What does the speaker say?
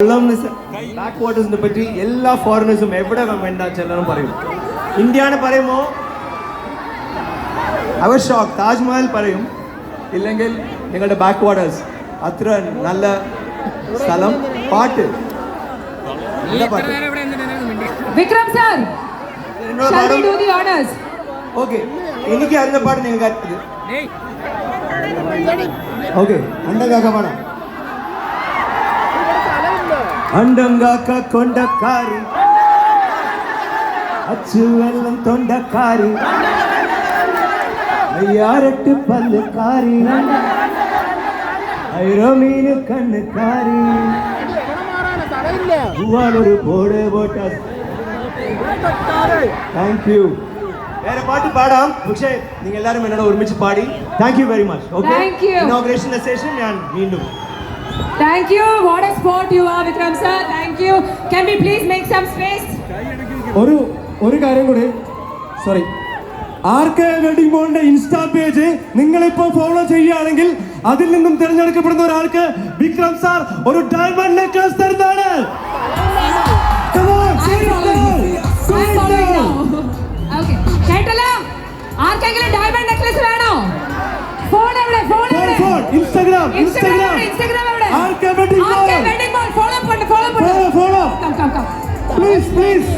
കൊള്ളംസ് back വാട്ടേഴ്സിനെ പറ്റി എല്ലാ ഫോറിനേഴ്സും എവിടെ വേണ്ട ചെല്ലണം പറയും ഇന്ത്യയാണ് പറയുമോ അവർ ഷോക്ക് താജ്മഹൽ പറയും ഇല്ലെങ്കിൽ നിങ്ങളുടെ ബാക്ക് വാട്ടേഴ്സ് അത്ര നല്ല സ്ഥലം പാട്ട് വിക്രം സാർ ഓക്കെ എനിക്ക് അറിഞ്ഞ പാട്ട് നിങ്ങൾക്ക് ഓക്കെ അണ്ടകാക്ക പാടാം அண்டங்காக்க கொண்டக்காரி அச்சு வெள்ளம் தொண்டக்காரி ஐயாரட்டு பல்லு காரி ஐரோ மீனு கண்ணு காரி ஒரு போடு போட்டா தேங்க்யூ வேற பாட்டு பாடாம் പക്ഷേ നിങ്ങൾ എല്ലാവരും എന്നോട് ഒരുമിച്ച് പാടി thank you very much okay inauguration session ഞാൻ Thank you. What a sport you are, Vikram sir. Thank you. Can we please make some space? ഒരു ഒരു കാര്യം കൂടി സോറി ആർക്ക് വെഡിങ് ബോളിന്റെ ഇൻസ്റ്റാ പേജ് നിങ്ങളിപ്പോ ഫോളോ ചെയ്യുകയാണെങ്കിൽ അതിൽ നിന്നും തിരഞ്ഞെടുക്കപ്പെടുന്ന ഒരാൾക്ക് വിക്രം സാർ ഒരു ഡയമണ്ട് നെക്ലസ് തരുന്നതാണ് ആർക്കെങ്കിലും ഡയമണ്ട് നെക്ലസ് വേണോ ഫോൺ എവിടെ phone Instagram Instagram Instagram please please